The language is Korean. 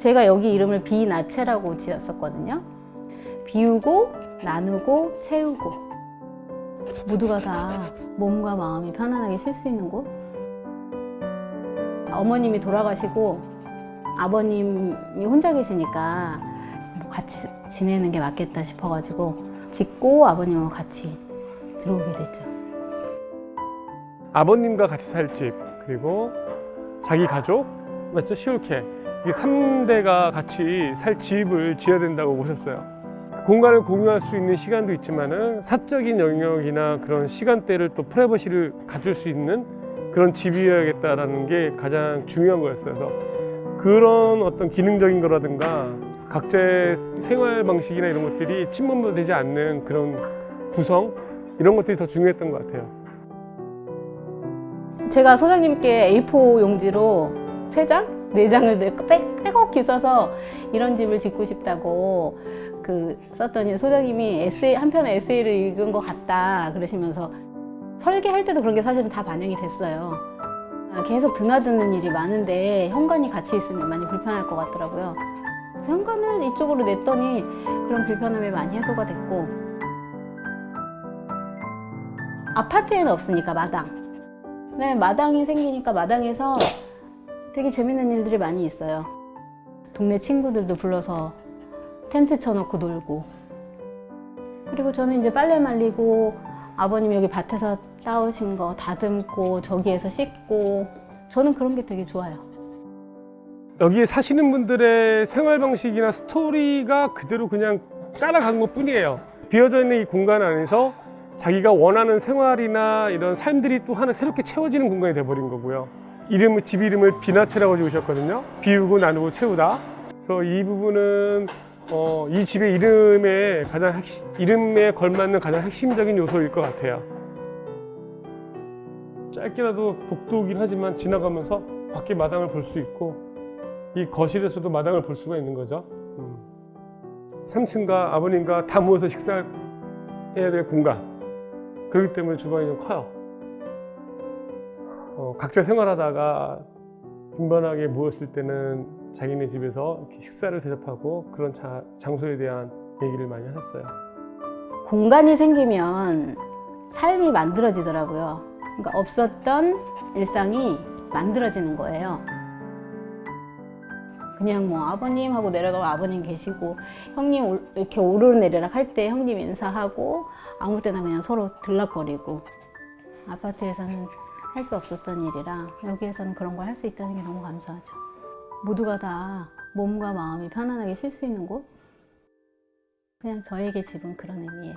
제가 여기 이름을 비나체라고 지었었거든요. 비우고 나누고 채우고 모두가 다 몸과 마음이 편안하게 쉴 수 있는 곳. 어머님이 돌아가시고 아버님이 혼자 계시니까 뭐 같이 지내는 게 맞겠다 싶어가지고 짓고 아버님하고 같이 들어오게 됐죠. 아버님과 같이 살 집, 그리고 자기 가족, 맞죠? 시올케. 이 3대가 같이 살 집을 지어야 된다고 보셨어요. 그 공간을 공유할 수 있는 시간도 있지만은 사적인 영역이나 그런 시간대를 또 프라이버시를 가질 수 있는 그런 집이어야겠다라는 게 가장 중요한 거였어요. 그래서 그런 어떤 기능적인 거라든가 각자의 생활 방식이나 이런 것들이 침범도 되지 않는 그런 구성 이런 것들이 더 중요했던 것 같아요. 제가 소장님께 A4 용지로 세 장, 네 장을 늘 빼- 빼곡히 써서 이런 집을 짓고 싶다고 그 썼더니 소장님이 에세이 한 편의 에세이를 읽은 것 같다 그러시면서 설계할 때도 그런 게 사실은 다 반영이 됐어요. 아, 계속 드나드는 일이 많은데 현관이 같이 있으면 많이 불편할 것 같더라고요. 현관을 이쪽으로 냈더니 그런 불편함이 많이 해소가 됐고 아파트에는 없으니까 마당. 네, 마당이 생기니까 마당에서 되게 재밌는 일들이 많이 있어요. 동네 친구들도 불러서 텐트 쳐놓고 놀고. 그리고 저는 이제 빨래 말리고 아버님 여기 밭에서 따오신 거 다듬고 저기에서 씻고 저는 그런 게 되게 좋아요. 여기에 사시는 분들의 생활 방식이나 스토리가 그대로 그냥 따라간 것 뿐이에요. 비어져 있는 이 공간 안에서 자기가 원하는 생활이나 이런 삶들이 또 하나 새롭게 채워지는 공간이 돼버린 거고요. 이름을 집 이름을 비나체라고 지으셨거든요. 비우고 나누고 채우다. 그래서 이 부분은 어, 이 집의 이름에 가장 핵심, 이름에 걸맞는 가장 핵심적인 요소일 것 같아요. 짧게라도 복도이긴 하지만 지나가면서 밖에 마당을 볼 수 있고 이 거실에서도 마당을 볼 수가 있는 거죠. 음. 3층과 아버님과 다 모여서 식사해야 될 공간. 그렇기 때문에 주방이 좀 커요. 어, 각자 생활하다가 빈번하게 모였을 때는 자기네 집에서 이렇게 식사를 대접하고 그런 자- 장소에 대한 얘기를 많이 하셨어요. 공간이 생기면 삶이 만들어지더라고요. 그러니까 없었던 일상이 만들어지는 거예요. 그냥 뭐 아버님 하고 내려가면 아버님 계시고 형님 올- 이렇게 오르내리락 할 때 형님 인사하고 아무 때나 그냥 서로 들락거리고 아파트에서는 할 수 없었던 일이라 여기에서는 그런 걸 할 수 있다는 게 너무 감사하죠. 모두가 다 몸과 마음이 편안하게 쉴 수 있는 곳? 그냥 저에게 집은 그런 의미예요.